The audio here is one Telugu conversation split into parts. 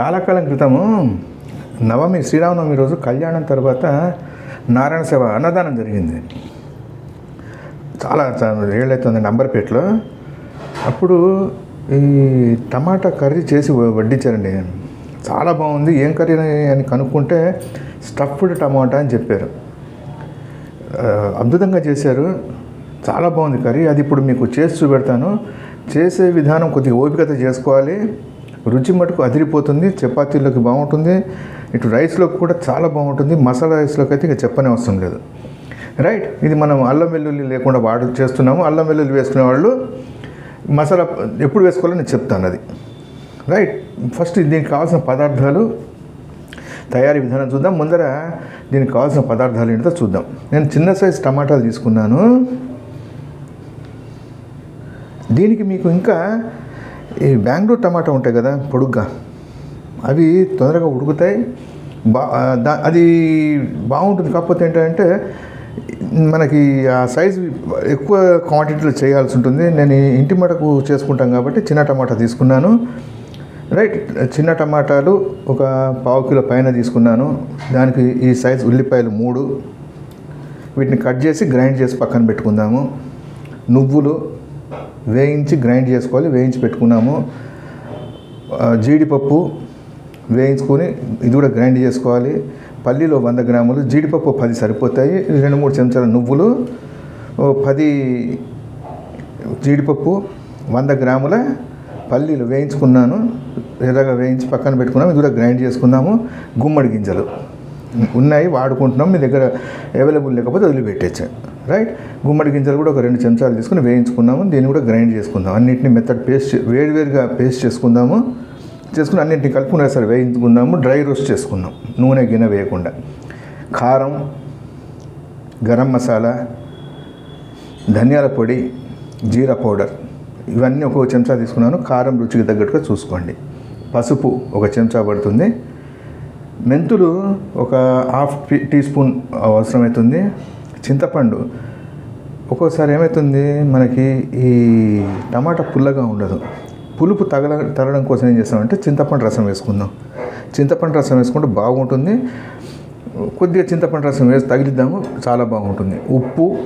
చాలా కాలం క్రితము నవమి శ్రీరామనవమి రోజు కళ్యాణం తర్వాత నారాయణ సేవ అన్నదానం జరిగింది. చాలా ఏళ్ళైతుంది నంబర్పేటలో అప్పుడు ఈ టమాటా కర్రీ చేసి వడ్డించారండి. చాలా బాగుంది ఏం కర్రీ అని కనుక్కుంటే స్టఫ్డ్ టమాటా అని చెప్పారు. అద్భుతంగా చేశారు. చాలా బాగుంది కర్రీ. అది ఇప్పుడు మీకు చేసి చూపెడతాను. చేసే విధానం కొద్దిగా ఓపికత చేసుకోవాలి. రుచి మటుకు అదిరిపోతుంది చపాతీలోకి బాగుంటుంది ఇటు రైస్లోకి కూడా చాలా బాగుంటుంది మసాలా రైస్లోకి అయితే ఇక చెప్పనే అవసరం లేదు. రైట్ ఇది మనం అల్లం వెల్లుల్లి లేకుండా వాడు చేస్తున్నాము అల్లం వెల్లుల్లి వేసుకునే వాళ్ళు మసాలా ఎప్పుడు వేసుకోవాలో నేను చెప్తాను అది. రైట్ ఫస్ట్ దీనికి కావాల్సిన పదార్థాలు తయారీ విధానం చూద్దాం ముందర దీనికి కావాల్సిన పదార్థాలు ఏంటో చూద్దాం. నేను చిన్న సైజు టమాటాలు తీసుకున్నాను. దీనికి మీకు ఇంకా ఈ బెంగళూరు టమాటా ఉంటాయి కదా పొడుగ్గా. అవి తొందరగా ఉడుకుతాయి. బా అది బాగుంటుంది. కాకపోతే ఏంటంటే మనకి ఆ సైజు ఎక్కువ క్వాంటిటీలో చేయాల్సి ఉంటుంది. నేను ఇంటి మటుకు చేసుకుంటాం కాబట్టి చిన్న టమాటా తీసుకున్నాను. రైట్ చిన్న టమాటాలు ఒక పావు కిలో పైన తీసుకున్నాను. దానికి ఈ సైజు ఉల్లిపాయలు మూడు. వీటిని కట్ చేసి గ్రైండ్ చేసి పక్కన పెట్టుకుందాము. నువ్వులు వేయించి గ్రైండ్ చేసుకోవాలి వేయించి పెట్టుకున్నాము. జీడిపప్పు వేయించుకొని ఇది కూడా గ్రైండ్ చేసుకోవాలి. పల్లీలో వంద గ్రాములు జీడిపప్పు పది సరిపోతాయి. రెండు మూడు చెంచాల నువ్వులు పది జీడిపప్పు వంద గ్రాముల పల్లీలు వేయించుకున్నాను. ఎర్రగా వేయించి పక్కన పెట్టుకున్నాము. ఇది కూడా గ్రైండ్ చేసుకుందాము గుమ్మడి గింజలు. ఉన్నాయి వాడుకుంటున్నాం మీ దగ్గర అవైలబుల్ లేకపోతే వదిలిపెట్టచ్చు. రైట్ గుమ్మడి గింజలు కూడా ఒక రెండు చెంచాలు తీసుకుని వేయించుకున్నాము దీన్ని కూడా గ్రైండ్ చేసుకుందాం. అన్నింటిని మెత్తడ్ పేస్ట్ వేడివేడిగా పేస్ట్ చేసుకుందాము. చేసుకుని అన్నింటిని కలుపుకునే సరే వేయించుకుందాము డ్రై రోస్ట్ చేసుకుందాం. నూనె గిన్నె వేయకుండా. కారం గరం మసాలా ధనియాల పొడి జీరా పౌడర్ ఇవన్నీ ఒక్కొక్క చెంచా తీసుకున్నాను. కారం రుచికి తగ్గట్టుగా చూసుకోండి. పసుపు ఒక చెంచా పడుతుంది. మెంతులు ఒక హాఫ్ టీ- స్పూన్ అవసరమవుతుంది చింతపండు ఒక్కోసారి ఏమవుతుంది మనకి ఈ టమాటా పుల్లగా ఉండదు. పులుపు తగల తగలడం కోసం ఏం చేస్తామంటే చింతపండు రసం వేసుకుందాం. చింతపండు రసం వేసుకుంటే బాగుంటుంది. కొద్దిగా చింతపండు రసం వేసి తగిలిద్దాము చాలా బాగుంటుంది. ఉప్పు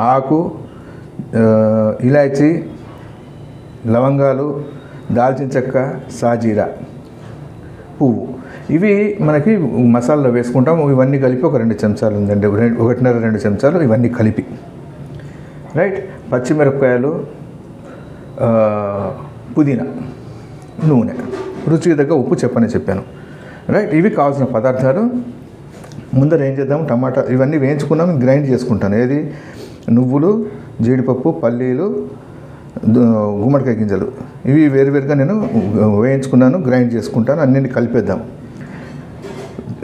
ఆకు ఇలాచి లవంగాలు దాల్చిన చెక్క సాజీరా. పువ్వు. ఇవి మనకి మసాలాలో వేసుకుంటాం ఇవన్నీ కలిపి ఒక రెండు చెంచాలు ఉందండి. రెండు- ఒకటిన్నర రెండు చెంచాలు ఇవన్నీ కలిపి. రైట్? పచ్చిమిరపకాయలు పుదీనా నూనె. రుచికి తగ్గ ఉప్పు చెప్పని చెప్పాను. రైట్? ఇవి కావాల్సిన పదార్థాలు. ముందర ఏం చేద్దాం? టమాటా ఇవన్నీ వేయించుకున్నాం. గ్రైండ్ చేసుకుంటాను. ఏది? నువ్వులు జీడిపప్పు పల్లీలు గుమ్మడికాయ గింజలు. ఇవి వేరువేరుగా నేను వేయించుకున్నాను గ్రైండ్ చేసుకుంటాను అన్నింటిని కలిపేద్దాం.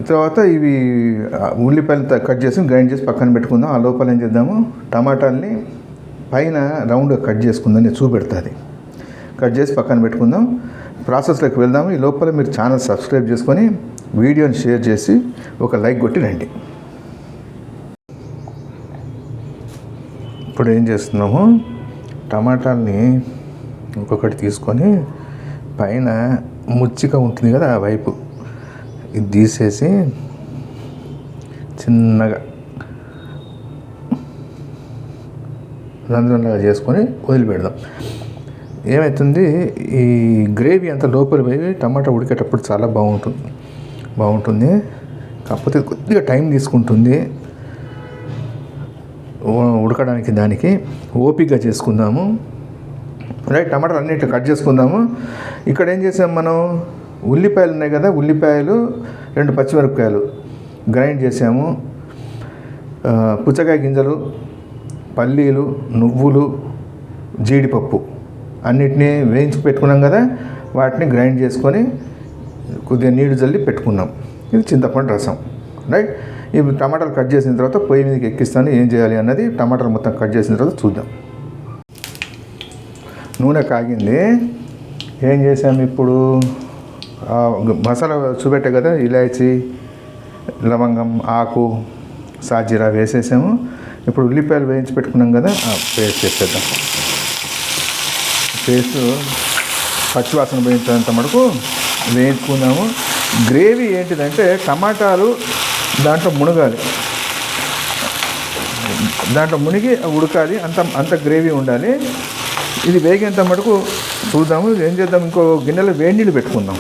తర్వాత ఇవి ఉల్లిపాయలు కట్ చేసి గ్రైండ్ చేసి పక్కన పెట్టుకుందాం. ఆ లోపల ఏం చేద్దాము? టమాటాలని పైన రౌండ్గా కట్ చేసుకుందాం నేను చూపెడుతుంది కట్ చేసి పక్కన పెట్టుకుందాం. ప్రాసెస్లోకి వెళ్దాము. ఈ లోపల మీరు ఛానల్ సబ్స్క్రైబ్ చేసుకొని వీడియోని షేర్ చేసి ఒక లైక్ కొట్టి రండి. ఇప్పుడు ఏం చేస్తున్నాము? టమాటాలని ఒక్కొక్కటి తీసుకొని పైన ముచ్చిక ఉంటుంది కదా ఆ వైపు. ఇది తీసేసి చిన్నగా రంధ్రంలాగా చేసుకొని వదిలిపెడదాం. ఏమవుతుంది ఈ గ్రేవీ అంత లోపల పోయి టమాటా ఉడికేటప్పుడు చాలా బాగుంటుంది బాగుంటుంది. కాకపోతే కొద్దిగా టైం తీసుకుంటుంది. ఉడకడానికి దానికి ఓపికగా చేసుకుందాము. రైట్ టమాటాలు అన్నిటి కట్ చేసుకుందాము. ఇక్కడ ఏం చేసాం మనం? ఉల్లిపాయలు ఉన్నాయి కదా ఉల్లిపాయలు రెండు పచ్చిమిరపకాయలు గ్రైండ్ చేసాము. పుచ్చకాయ గింజలు పల్లీలు నువ్వులు జీడిపప్పు అన్నిటినీ వేయించి పెట్టుకున్నాం కదా వాటిని గ్రైండ్ చేసుకొని కొద్దిగా నీళ్ళు చల్లి పెట్టుకున్నాం. ఇది చింతపండు రసం రైట్? ఇవి టమాటాలు కట్ చేసిన తర్వాత పొయ్యి మీదకి ఎక్కిస్తాను ఏం చేయాలి అన్నది టమాటాలు మొత్తం కట్ చేసిన తర్వాత చూద్దాం. నూనె కాగింది. ఏం చేసాం ఇప్పుడు? మసాలా చూపెట్టే కదా ఇలాచి లవంగం ఆకు సాజీరా వేసేసాము. ఇప్పుడు ఉల్లిపాయలు వేయించి పెట్టుకున్నాం కదా పేస్ట్ చేసేద్దాం. పేస్ట్ పచ్చివాసన వేయించేంత మటుకు వేయించుకుందాము. గ్రేవీ ఏంటిదంటే టమాటాలు దాంట్లో మునగాలి. దాంట్లో మునిగి ఉడకాలి అంత అంత గ్రేవీ ఉండాలి. ఇది వేగేంత మటుకు చూద్దాము ఏం చేద్దాం ఇంకో గిన్నెలో వేడి నీళ్ళు పెట్టుకుందాం.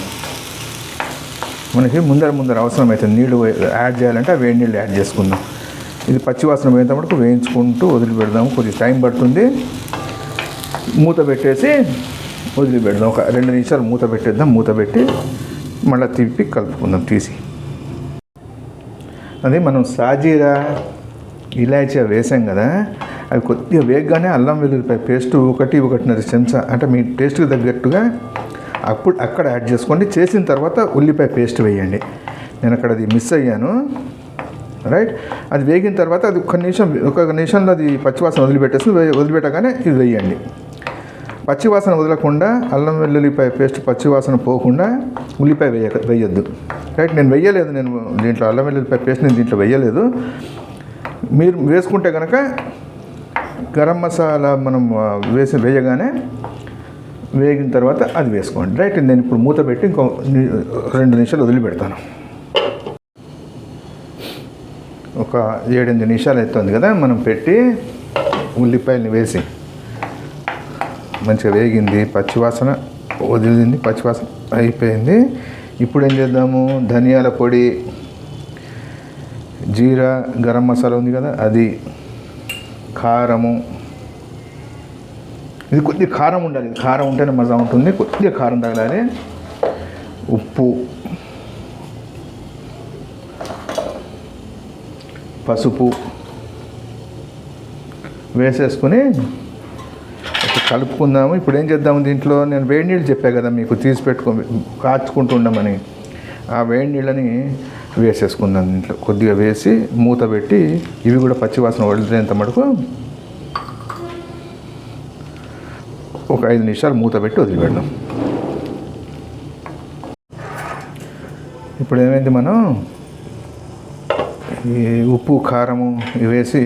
మనకి ముందర ముందర అవసరం అవుతుంది నీళ్ళు యాడ్ చేయాలంటే ఆ వేడి నీళ్ళు యాడ్ చేసుకుందాం. ఇది పచ్చివాసన పోయేంత మటుకు వేయించుకుంటూ వదిలిపెడదాము కొద్దిగా టైం పడుతుంది. మూత పెట్టేసి వదిలిపెడదాం. ఒక రెండు నిమిషాలు మూత పెట్టేద్దాం. మూత పెట్టి మళ్ళీ తిప్పి కలుపుకుందాం తీసి. అది మనం సాజీరా ఇలాచీ వేసాం కదా అవి కొద్దిగా వేగగానే అల్లం వెల్లుల్లిపాయ పేస్ట్ ఒకటి ఒకటిన్నర చెంచా అంటే మీ టేస్ట్కి తగ్గట్టుగా అప్పుడు అక్కడ యాడ్ చేసుకోండి. చేసిన తర్వాత ఉల్లిపాయ పేస్ట్ వేయండి. నేను అక్కడ అది మిస్ అయ్యాను. రైట్? అది వేగిన తర్వాత అది ఒక నిమిషం ఒక నిమిషంలో అది పచ్చివాసన వదిలిపెట్టేసి వదిలిపెట్టగానే ఇది వేయండి. పచ్చివాసన వదలకుండా అల్లం వెల్లుల్లిపాయ పేస్ట్ పచ్చివాసన పోకుండా ఉల్లిపాయ వేయ వేయద్దు. రైట్? నేను వేయలేదు. నేను దీంట్లో అల్లం వెల్లుల్లిపాయ పేస్ట్ నేను దీంట్లో వేయలేదు. మీరు వేసుకుంటే కనుక గరం మసాలా మనం వేసి వేయగానే వేగిన తర్వాత అది వేసుకోండి. రైట్ నేను ఇప్పుడు మూత పెట్టి ఇంకో ని- రెండు నిమిషాలు వదిలిపెడతాను. ఒక ఏడెనిమిది నిమిషాలు అవుతుంది కదా మనం పెట్టి ఉల్లిపాయలని వేసి మంచిగా వేగింది పచ్చివాసన వదిలింది పచ్చివాసన అయిపోయింది. ఇప్పుడు ఏం చేద్దాము? ధనియాల పొడి జీరా గరం మసాలా ఉంది కదా అది కారము. ఇది కొద్దిగా కారం ఉండాలి. కారం ఉంటేనే మజా ఉంటుంది. కొద్దిగా కారం తగలాలి. ఉప్పు. పసుపు. వేసేసుకొని కలుపుకుందాము. ఇప్పుడు ఏం చేద్దాము? దీంట్లో నేను వేడి నీళ్ళు చెప్పా కదా మీకు. తీసి పెట్టుకో కాచుకుంటూ ఉండమని. ఆ వేడి నీళ్ళని వేసేసుకుందాం దీంట్లో. కొద్దిగా వేసి మూత పెట్టి ఇవి కూడా పచ్చివాసన వదిలేంత మటుకు ఒక ఐదు నిమిషాలు మూత పెట్టి వదిలిపెడదాం. ఇప్పుడు ఏమైంది మనం? ఈ ఉప్పు కారము ఇవి వేసి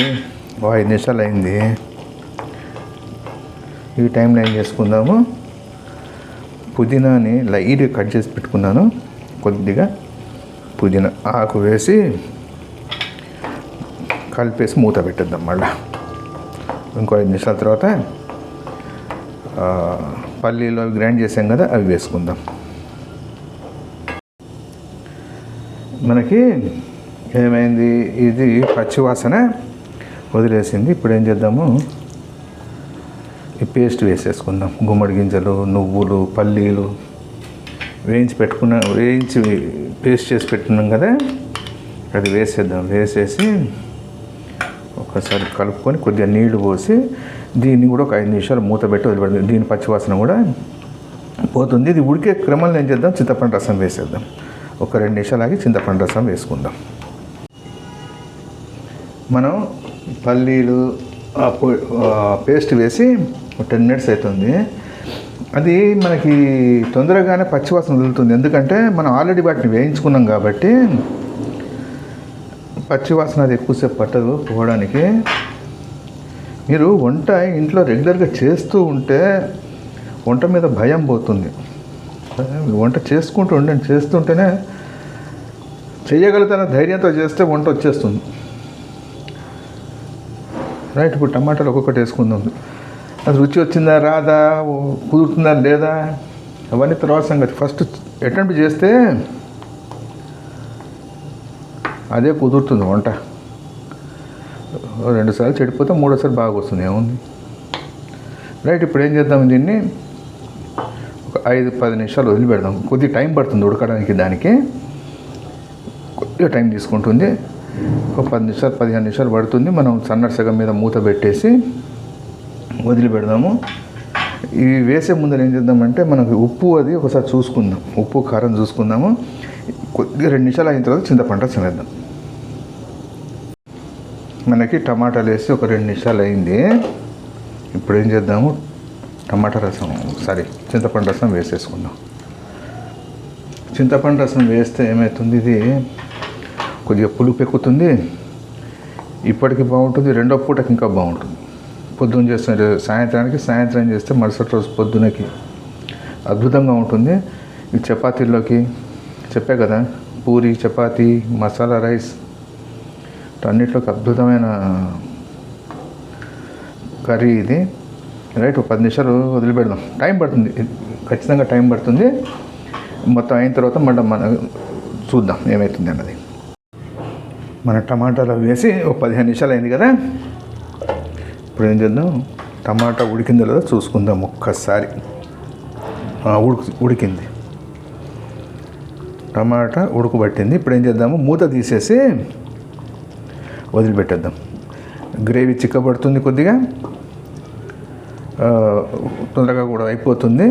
ఓ ఐదు నిమిషాలు అయింది. ఈ టైంలో ఏం చేసుకుందాము? పుదీనాని లైట్గా కట్ చేసి పెట్టుకున్నాను కొద్దిగా. పుదీనా ఆకు వేసి కలిపేసి మూత పెట్టేద్దాం మళ్ళీ. ఇంకో ఐదు నిమిషాల తర్వాత పల్లీలు అవి గ్రైండ్ చేసాం కదా అవి వేసుకుందాం. మనకి ఏమైంది? ఇది పచ్చివాసన వదిలేసింది. ఇప్పుడు ఏం చేద్దాము? ఈ పేస్ట్ వేసేసుకుందాం. గుమ్మడి గింజలు నువ్వులు పల్లీలు వేయించి పెట్టుకున్న వేయించి పేస్ట్ చేసి పెట్టుకున్నాం కదా అది వేసేద్దాం. వేసేసి ఒకసారి కలుపుకొని కొద్దిగా నీళ్ళు పోసి దీన్ని కూడా ఒక ఐదు నిమిషాలు మూత పెట్టి వదిలిపెడదాం. దీని పచ్చివాసన కూడా పోతుంది. ఇది ఉడికే క్రమంలో ఏం చేద్దాం? చింతపండు రసం వేసేద్దాం. ఒక రెండు నిమిషాలు ఆగి చింతపండు రసం వేసుకుందాం. మనం పల్లీలు ఆ పేస్ట్ వేసి ఒక టెన్ మినిట్స్ అవుతుంది. అది మనకి తొందరగానే పచ్చివాసన వదులుతుంది. ఎందుకంటే మనం ఆల్రెడీ వాటిని వేయించుకున్నాం కాబట్టి పచ్చివాసన అది ఎక్కువసేపు పట్టదు పోవడానికి. మీరు వంట ఇంట్లో రెగ్యులర్గా చేస్తూ ఉంటే వంట మీద భయం పోతుంది. వంట చేసుకుంటూ ఉండండి. చేస్తుంటేనే చేయగలుగుతాన ధైర్యంతో చేస్తే వంట వచ్చేస్తుంది. రైట్ ఇప్పుడు టమాటాలు ఒక్కొక్కటి వేసుకుందాం. అది రుచి వచ్చిందా రాదా కుదురుతుందా లేదా? అవన్నీ తర్వాత సంగతి. ఫస్ట్ అటెంప్ట్ చేస్తే అదే కుదురుతుంది వంట. రెండుసార్లు చెడిపోతే మూడోసారి బాగా వస్తుంది. ఏముంది? రైట్ ఇప్పుడు ఏం చేద్దాం దీన్ని? ఒక ఐదు పది నిమిషాలు వదిలిపెడదాం. కొద్దిగా టైం పడుతుంది ఉడకడానికి దానికి. కొద్దిగా టైం తీసుకుంటుంది. ఒక పది నిమిషాలు పదిహేను నిమిషాలు పడుతుంది. మనం సన్నటి సగం మీద మూత పెట్టేసి వదిలిపెడదాము. ఇవి వేసే ముందర ఏం చేద్దామంటే మనకు ఉప్పు అది ఒకసారి చూసుకుందాం. ఉప్పు కారం చూసుకుందాము. కొద్దిగా రెండు నిమిషాలు అయిన తర్వాత చింతపంట చల్లేద్దాం మనకి టమాటాలు వేసి ఒక రెండు నిమిషాలు అయింది. ఇప్పుడు ఏం చేద్దాము? టమాటా రసం సారీ చింతపండు రసం వేసేసుకుందాం. చింతపండు రసం వేస్తే ఏమవుతుంది ఇది కొద్దిగా పులుపు ఎక్కుతుంది. ఇప్పటికి బాగుంటుంది. రెండో పూటకి ఇంకా బాగుంటుంది. పొద్దున్న చేస్తే సాయంత్రానికి సాయంత్రం చేస్తే మరుసటి రోజు పొద్దునకి అద్భుతంగా ఉంటుంది. ఈ చపాతీల్లోకి చెప్పే కదా పూరి చపాతీ మసాలా రైస్ అన్నిట్లోకి అద్భుతమైన కర్రీ ఇది. రైట్ ఒక పది నిమిషాలు వదిలిపెడదాం. టైం పడుతుంది ఖచ్చితంగా టైం పడుతుంది. మొత్తం అయిన తర్వాత మళ్ళీ మన చూద్దాం ఏమవుతుంది అన్నది. మన టమాటాలు వేసి ఒక పదిహేను నిమిషాలు అయింది కదా. ఇప్పుడు ఏం చేద్దాం? టమాటా ఉడికిందో లేదో చూసుకుందాం ఒక్కసారి. ఉడికి ఉడికింది. టమాటా ఉడకబట్టింది. ఇప్పుడు ఏం చేద్దాము? మూత తీసేసి వదిలిపెట్టేద్దాం. గ్రేవీ చిక్కబడుతుంది కొద్దిగా. తొందరగా కూడా అయిపోతుంది.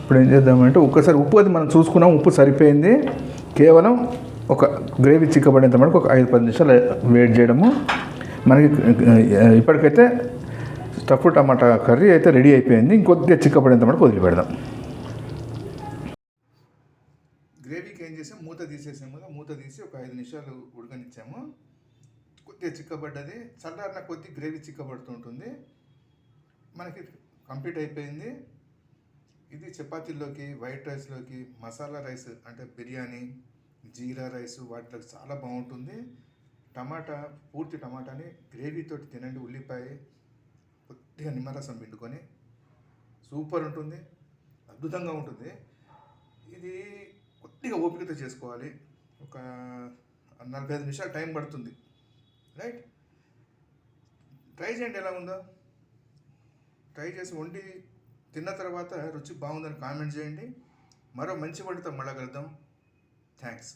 ఇప్పుడు ఏం చేద్దామంటే ఒక్కసారి ఉప్పు అది మనం చూసుకున్నాం ఉప్పు సరిపోయింది. కేవలం ఒక గ్రేవీ చిక్కబడేంత మనకు ఒక ఐదు పది నిమిషాలు వెయిట్ చేయడము. మనకి ఇప్పటికైతే స్టఫ్ టమాటా కర్రీ అయితే రెడీ అయిపోయింది. ఇంకొద్దిగా చిక్కబడేంత మనకు వదిలిపెడదాం. గ్రేవీకి ఏం చేసాం? మూత తీసేసాము కదా. మూత తీసి ఒక ఐదు నిమిషాలు ఉడకనిచ్చాము. కొద్దిగా చిక్కబడ్డది. చల్లారిన కొద్ది గ్రేవీ చిక్కబడుతుంటుంది మనకి కంప్లీట్ అయిపోయింది. ఇది చపాతీల్లోకి వైట్ రైస్లోకి మసాలా రైస్ అంటే బిర్యానీ జీరా రైస్ వాటిలోకి చాలా బాగుంటుంది. టమాటా పూర్తి టమాటాని గ్రేవీతోటి తినండి ఉల్లిపాయ. కొద్దిగా నిమ్మరసం పిండుకొని సూపర్ ఉంటుంది అద్భుతంగా ఉంటుంది. ఇది కొద్దిగా ఓపికతో చేసుకోవాలి. ఒక నలభై ఐదు నిమిషాలు టైం పడుతుంది. రైట్ ట్రై చేయండి ఎలా ఉందో. ట్రై చేసి వండి తిన్న తర్వాత రుచి బాగుందని కామెంట్ చేయండి. మరో మంచి వంటతో మళ్ళా కలుద్దాం. థ్యాంక్స్